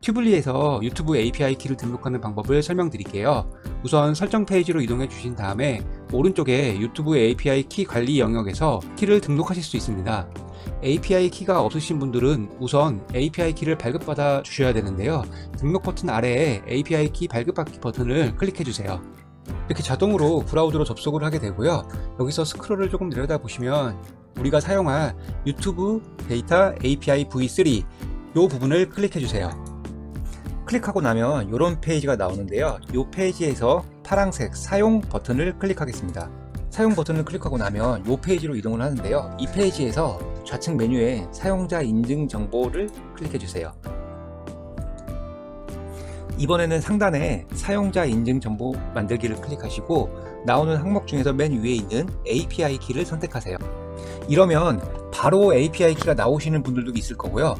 튜블리에서 유튜브 API 키를 등록하는 방법을 설명드릴게요. 우선 설정 페이지로 이동해 주신 다음에 오른쪽에 유튜브 API 키 관리 영역에서 키를 등록하실 수 있습니다. API 키가 없으신 분들은 우선 API 키를 발급받아 주셔야 되는데요. 등록 버튼 아래에 API 키 발급받기 버튼을 클릭해 주세요. 이렇게 자동으로 브라우저로 접속을 하게 되고요. 여기서 스크롤을 조금 내려다 보시면 우리가 사용할 유튜브 데이터 API v3 이 부분을 클릭해 주세요. 클릭하고 나면 이런 페이지가 나오는데요. 이 페이지에서 파란색 사용 버튼을 클릭하겠습니다. 사용 버튼을 클릭하고 나면 이 페이지로 이동을 하는데요. 이 페이지에서 좌측 메뉴에 사용자 인증 정보를 클릭해 주세요. 이번에는 상단에 사용자 인증 정보 만들기를 클릭하시고 나오는 항목 중에서 맨 위에 있는 API 키를 선택하세요. 이러면 바로 API 키가 나오시는 분들도 있을 거고요.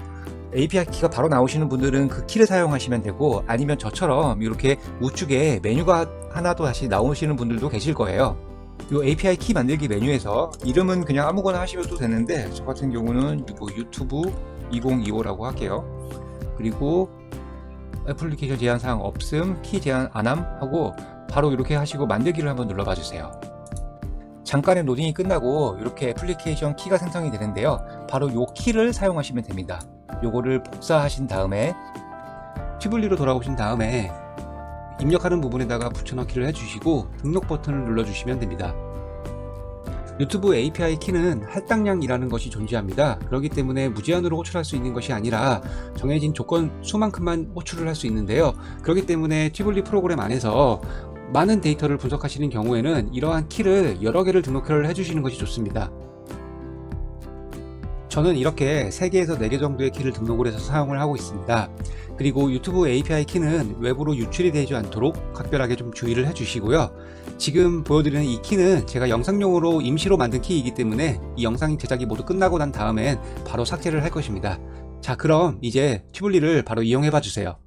API 키가 바로 나오시는 분들은 그 키를 사용하시면 되고 아니면 저처럼 이렇게 우측에 메뉴가 하나 또 다시 나오시는 분들도 계실 거예요. 이 API 키 만들기 메뉴에서 이름은 그냥 아무거나 하셔도 되는데 저 같은 경우는 뭐 유튜브 2025라고 할게요. 그리고 애플리케이션 제한 사항 없음, 키 제한 안함 하고 바로 이렇게 하시고 만들기를 한번 눌러봐 주세요. 잠깐의 로딩이 끝나고 이렇게 애플리케이션 키가 생성이 되는데요. 바로 이 키를 사용하시면 됩니다. 요거를 복사하신 다음에 튜블리로 돌아오신 다음에 입력하는 부분에다가 붙여넣기를 해주시고 등록 버튼을 눌러주시면 됩니다. 유튜브 API 키는 할당량이라는 것이 존재합니다. 그렇기 때문에 무제한으로 호출할 수 있는 것이 아니라 정해진 조건 수만큼만 호출을 할 수 있는데요. 그렇기 때문에 튜블리 프로그램 안에서 많은 데이터를 분석하시는 경우에는 이러한 키를 여러 개를 등록을 해주시는 것이 좋습니다. 저는 이렇게 3개에서 4개 정도의 키를 등록을 해서 사용을 하고 있습니다. 그리고 유튜브 API 키는 외부로 유출이 되지 않도록 각별하게 좀 주의를 해주시고요. 지금 보여드리는 이 키는 제가 영상용으로 임시로 만든 키이기 때문에 이 영상 제작이 모두 끝나고 난 다음엔 바로 삭제를 할 것입니다. 자 그럼 이제 튜블리를 바로 이용해 봐 주세요.